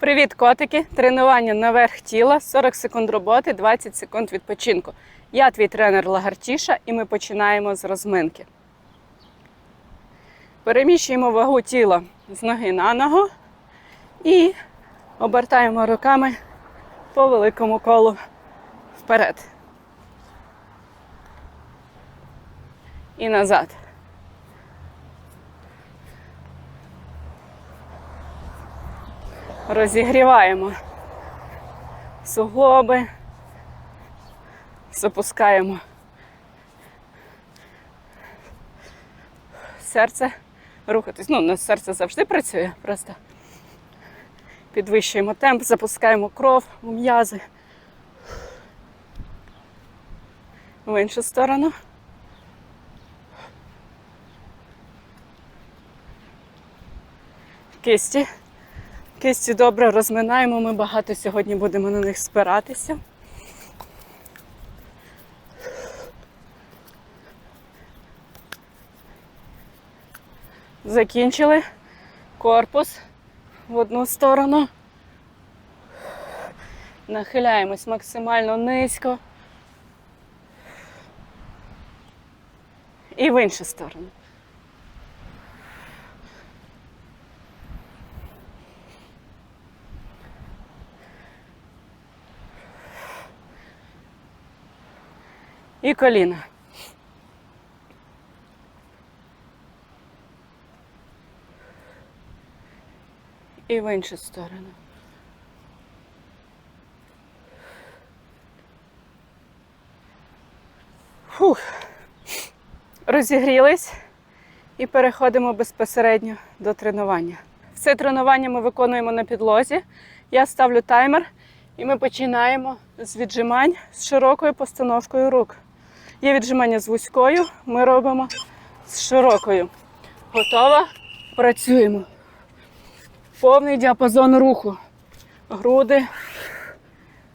Привіт, котики! Тренування наверх тіла, 40 секунд роботи, 20 секунд відпочинку. Я твій тренер Лагартіша і ми починаємо з розминки. Переміщуємо вагу тіла з ноги на ногу і обертаємо руками по великому колу вперед. І назад. Розігріваємо суглоби, запускаємо серце рухатись. Ну, у нас серце завжди працює, просто підвищуємо темп, запускаємо кров у м'язи. В іншу сторону. Кисті. Кисті добре розминаємо, ми багато сьогодні будемо на них спиратися. Закінчили корпус в одну сторону. Нахиляємось максимально низько. І в іншу сторону. І коліна. І в іншу сторону. Фух. Розігрілись і переходимо безпосередньо до тренування. Все тренування ми виконуємо на підлозі. Я ставлю таймер і ми починаємо з віджимань з широкою постановкою рук. Є віджимання з вузькою, ми робимо з широкою. Готова? Працюємо. Повний діапазон руху. Груди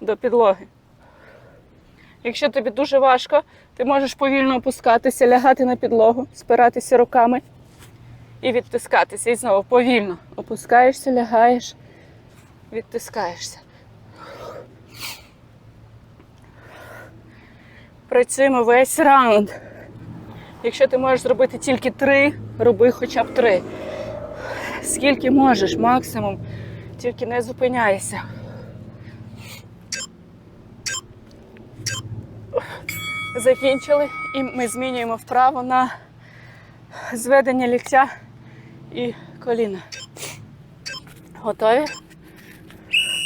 до підлоги. Якщо тобі дуже важко, ти можеш повільно опускатися, лягати на підлогу, спиратися руками і відтискатися. І знову повільно опускаєшся, лягаєш, відтискаєшся. Працюємо весь раунд. Якщо ти можеш зробити тільки три, роби хоча б три. Скільки можеш, максимум, тільки не зупиняйся. Закінчили і ми змінюємо вправо на зведення ліктя і коліна. Готові?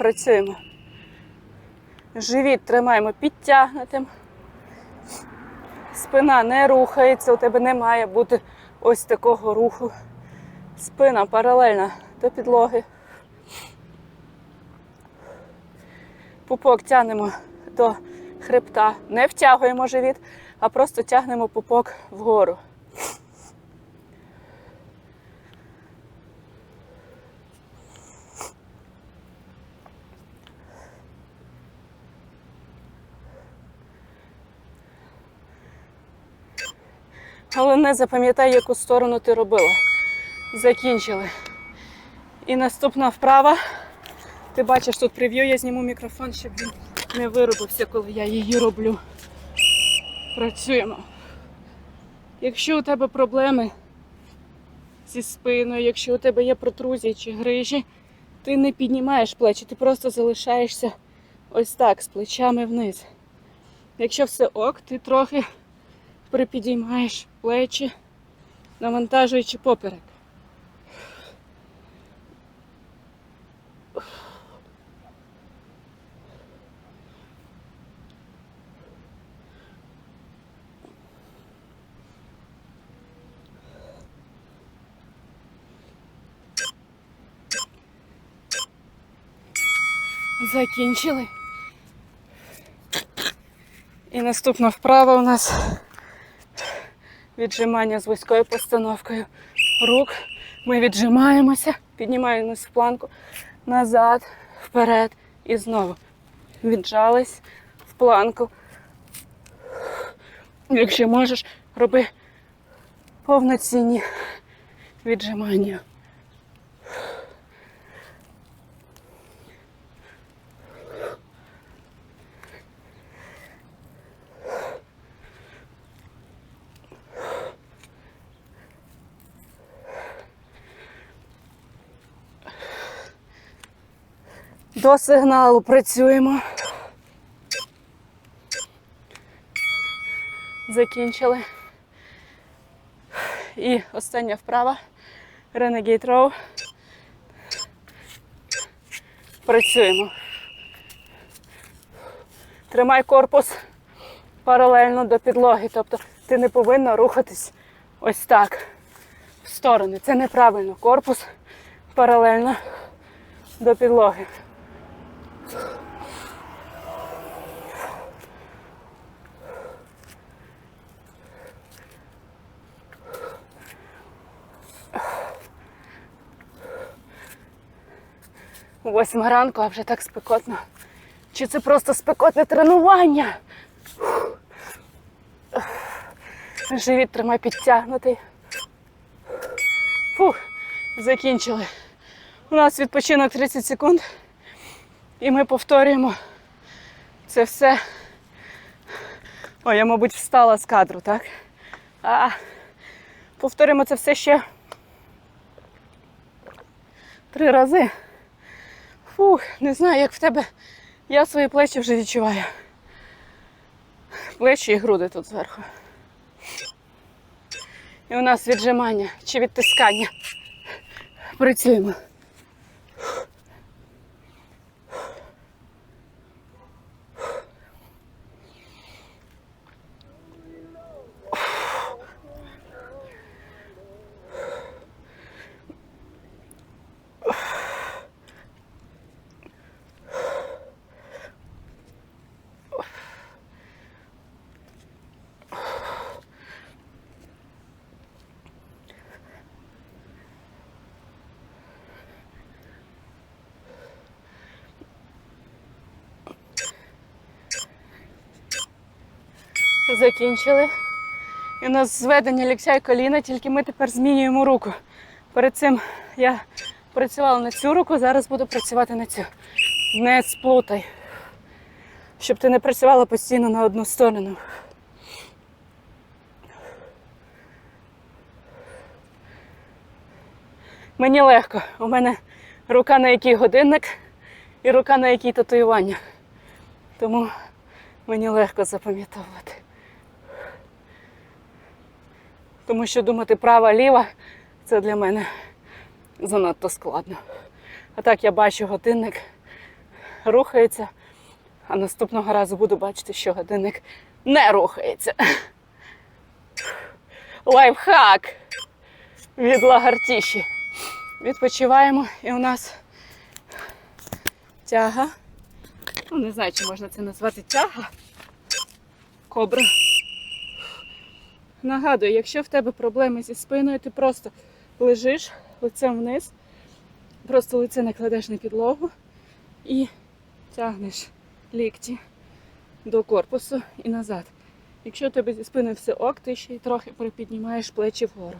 Працюємо. Живіт тримаємо підтягнутим. Спина не рухається, у тебе не має бути ось такого руху. Спина паралельна до підлоги. Пупок тягнемо до хребта. Не втягуємо живіт, а просто тягнемо пупок вгору. Але не запам'ятай, яку сторону ти робила. Закінчили. І наступна вправа. Ти бачиш тут прев'ю, я зніму мікрофон, щоб він не виробився, коли я її роблю. Працюємо. Якщо у тебе проблеми зі спиною, якщо у тебе є протрузії чи грижі, ти не піднімаєш плечі, ти просто залишаєшся ось так, з плечами вниз. Якщо все ок, ти трохи припідіймаєш плечі, навантажуючи поперек. Закінчили. І наступна вправа у нас віджимання з вузькою постановкою рук. Ми віджимаємося, піднімаємось в планку назад, вперед і знову. Віджались в планку. Якщо можеш, роби повноцінні віджимання. До сигналу працюємо. Закінчили. І остання вправа. Renegade Row. Працюємо. Тримай корпус паралельно до підлоги. Тобто ти не повинна рухатись ось так в сторони. Це неправильно. Корпус паралельно до підлоги. Восьма ранку, а вже так спекотно. Чи це просто спекотне тренування? Живіт тримай підтягнутий. Фух, закінчили. У нас відпочинок 30 секунд. І ми повторюємо це все. Ой, я, мабуть, встала з кадру, так? А, повторюємо це все ще три рази. Фух, не знаю, як в тебе. Я свої плечі вже відчуваю. Плечі і груди тут зверху. І у нас віджимання чи відтискання. Працюємо. Закінчили. І у нас зведення ліктя і коліна, тільки ми тепер змінюємо руку. Перед цим я працювала на цю руку, зараз буду працювати на цю. Не сплутай. Щоб ти не працювала постійно на одну сторону. Мені легко. У мене рука на який годинник і рука на якій татуювання. Тому мені легко запам'ятовувати. Тому що думати права, ліва це для мене занадто складно. А так я бачу годинник рухається, а наступного разу буду бачити, що годинник не рухається. Лайфхак від лагартіші. Відпочиваємо і у нас тяга. Ну, не знаю, чи можна це назвати тяга. Кобра. Нагадую, якщо в тебе проблеми зі спиною, ти просто лежиш лицем вниз, просто лице не кладеш на підлогу і тягнеш лікті до корпусу і назад. Якщо у тебе зі спиною все ок, ти ще й трохи припіднімаєш плечі вгору.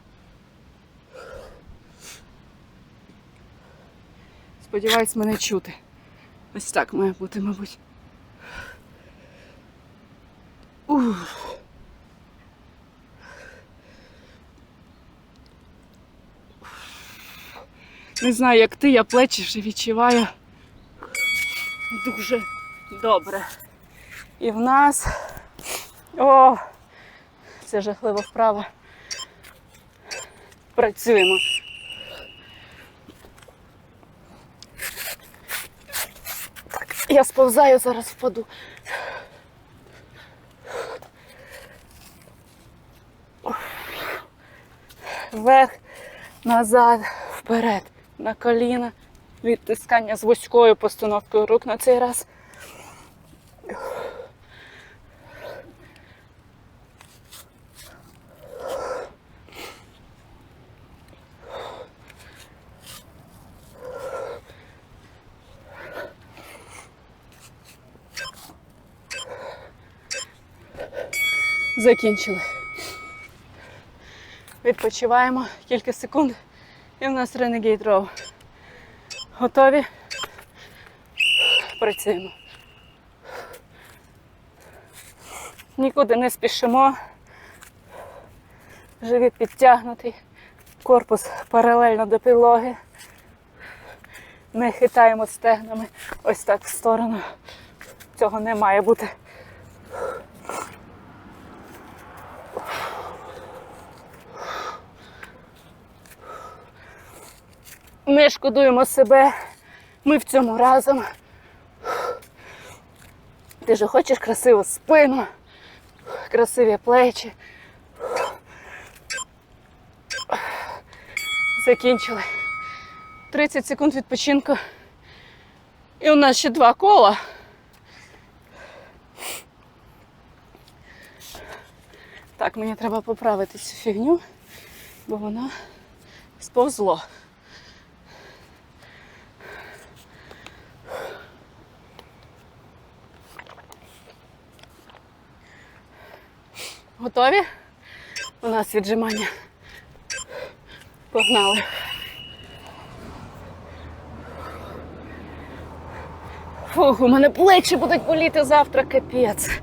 Сподіваюсь, мене чути. Ось так має бути, мабуть. Ух. Не знаю, як ти, я плечі вже відчуваю дуже добре. І в нас. О! Це жахлива вправа. Працюємо. Я сповзаю, зараз впаду. Вверх, назад, вперед, на коліна, відтискання з вузькою постановкою рук на цей раз. Закінчили. Відпочиваємо кілька секунд. І в нас Renegade Row. Готові? Працюємо. Нікуди не спішимо. Живіт підтягнутий, корпус паралельно до підлоги. Не хитаємо стегнами ось так в сторону. Цього не має бути. Не шкодуємо себе. Ми в цьому разом. Ти ж хочеш красиву спину, красиві плечі. Закінчили. 30 секунд відпочинку. І у нас ще два кола. Так, мені треба поправити цю фігню, бо вона сповзло. Готові? У нас віджимання. Погнали. Фух, у мене плечі будуть боліти завтра, капець.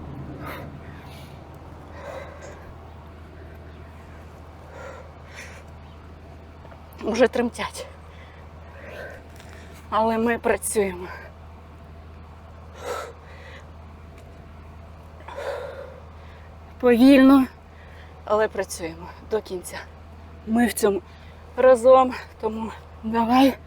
Уже тремтять. Але ми працюємо. Повільно, але працюємо до кінця. Ми в цьому разом, тому давай.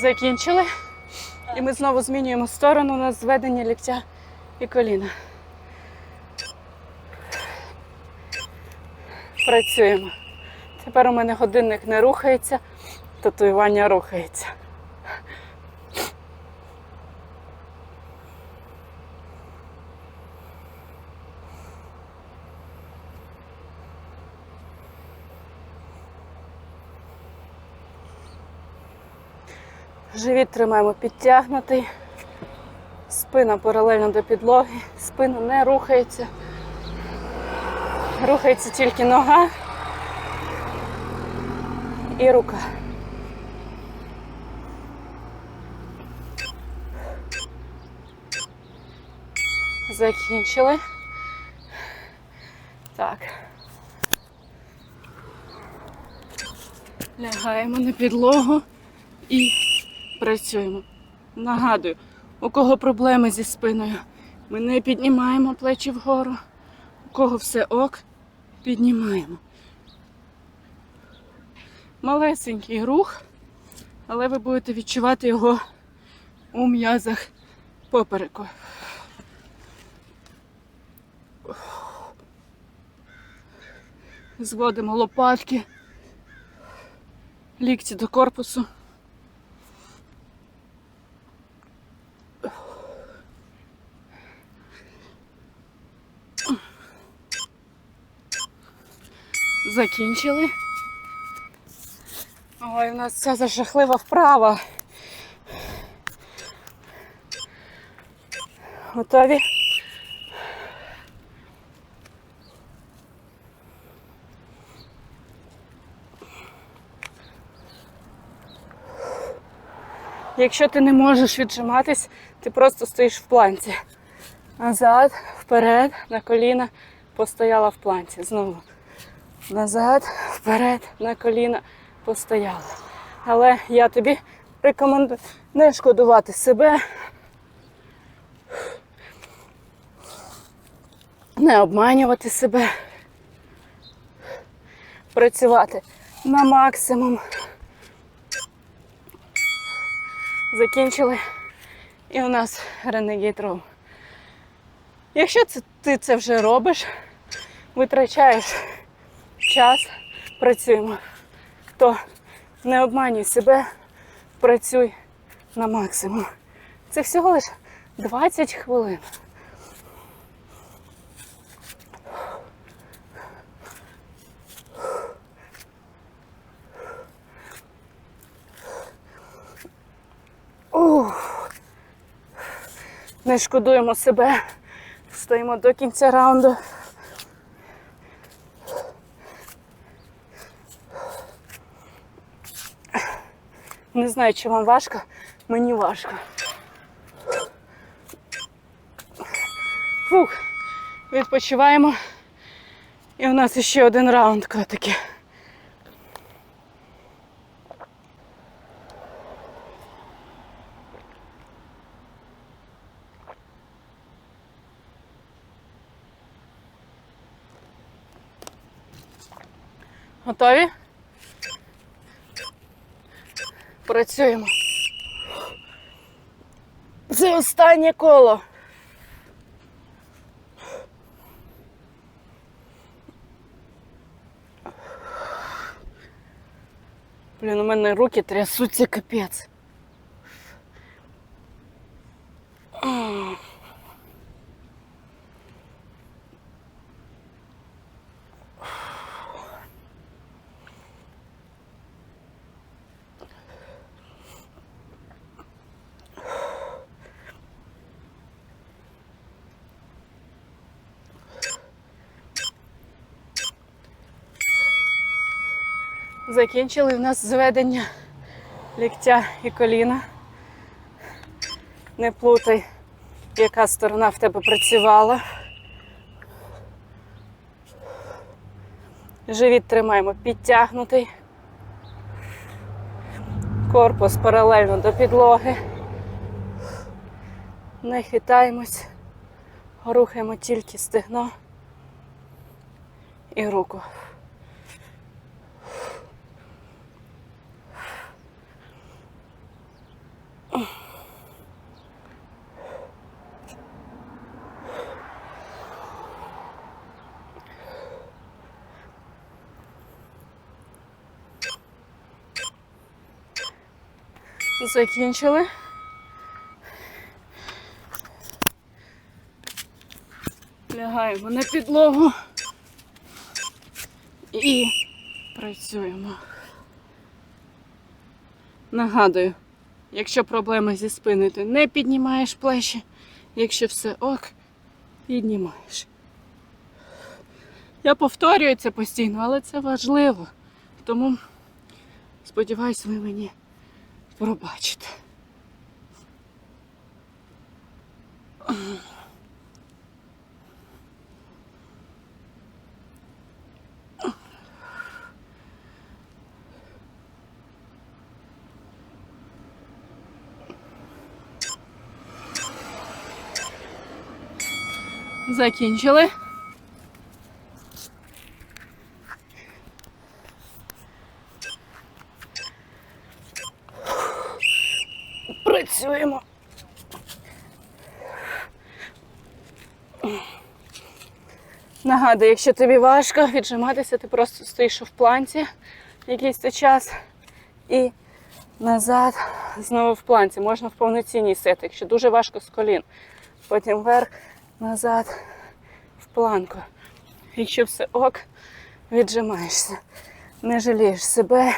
Закінчили. І ми знову змінюємо сторону на зведення ліктя і коліна. Працюємо. Тепер у мене годинник не рухається, татуювання рухається. Живіт тримаємо підтягнутий, спина паралельно до підлоги, спина не рухається. Рухається тільки нога і рука. Закінчили. Так. Лягаємо на підлогу і працюємо. Нагадую, у кого проблеми зі спиною, ми не піднімаємо плечі вгору. У кого все ок, піднімаємо. Малесенький рух, але ви будете відчувати його у м'язах попереку. Зводимо лопатки, лікті до корпусу. Закінчили. Ой, у нас ця зашахлива вправа. Готові? Якщо ти не можеш віджиматись, ти просто стоїш в планці. Назад, вперед, на коліна, постояла в планці. Знову. Назад, вперед, на коліна, постояла. Але я тобі рекомендую не шкодувати себе. Не обманювати себе. Працювати на максимум. Закінчили. І у нас Row. Якщо це, ти це вже робиш, витрачаєш час, працюємо, то не обманюй себе, працюй на максимум. Це всього лише 20 хвилин. Ух. Не шкодуємо себе. Стоїмо до кінця раунду. Не знаю, чи вам важко, мені важко. Фух, відпочиваємо І у нас ще один раунд котики. Готові? Працюємо. Це останнє коло. Блін, у мене руки трясуться капець. Закінчили в нас зведення ліктя і коліна. Не плутай, яка сторона в тебе працювала. Живіт тримаємо підтягнутий. Корпус паралельно до підлоги. Не хитаємось, рухаємо тільки стегно і руку. Закінчили. Лягаємо на підлогу і працюємо. Нагадую, якщо проблеми зі спиною, ти не піднімаєш плечі. Якщо все ок, піднімаєш. Я повторюю це постійно, але це важливо. Тому сподіваюсь, ви мені пробачите. Закінчили. Працюємо. Нагадую, якщо тобі важко віджиматися, ти просто стоїш в планці якийсь цей час і назад знову в планці. Можна в повноцінній сети, якщо дуже важко з колін. Потім вверх, назад, в планку. Якщо все ок, віджимаєшся. Не жалієш себе.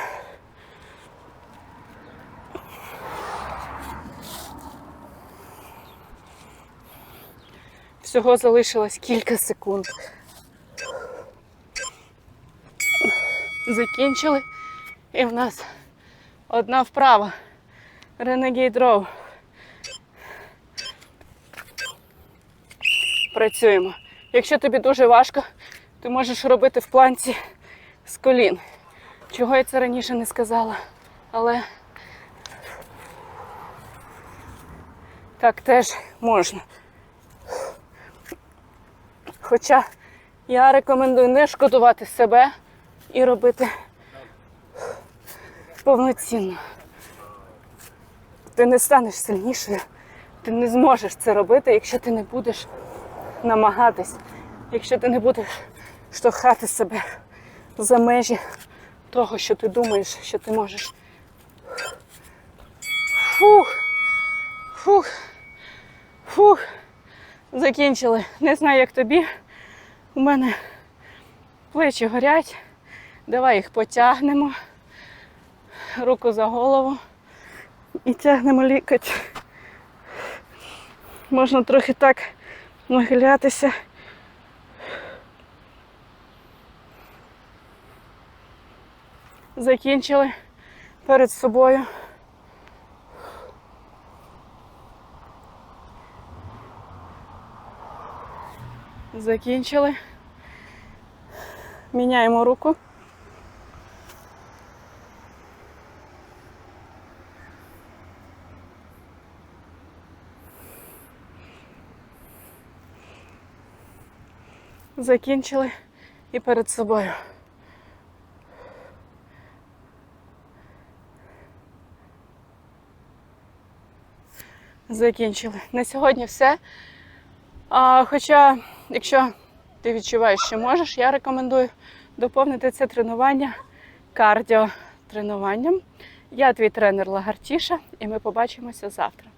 Всього залишилось кілька секунд. Закінчили. І в нас одна вправа. Renegade Row. Працюємо. Якщо тобі дуже важко, ти можеш робити в планці з колін. Чого я це раніше не сказала. Але так теж можна. Хоча я рекомендую не шкодувати себе і робити повноцінно. Ти не станеш сильнішою, ти не зможеш це робити, якщо ти не будеш намагатись, якщо ти не будеш штовхати себе за межі того, що ти думаєш, що ти можеш. Фух, фух, фух. Закінчили. Не знаю, як тобі. У мене плечі горять. Давай їх потягнемо. Руку за голову і тягнемо лікоть. Можна трохи так нахилятися. Закінчили перед собою. Закінчили. Міняємо руку. Закінчили і перед собою. Закінчили. На сьогодні все. А, хоча, якщо ти відчуваєш, що можеш, я рекомендую доповнити це тренування кардіотренуванням. Я твій тренер Лагартіша, і ми побачимося завтра.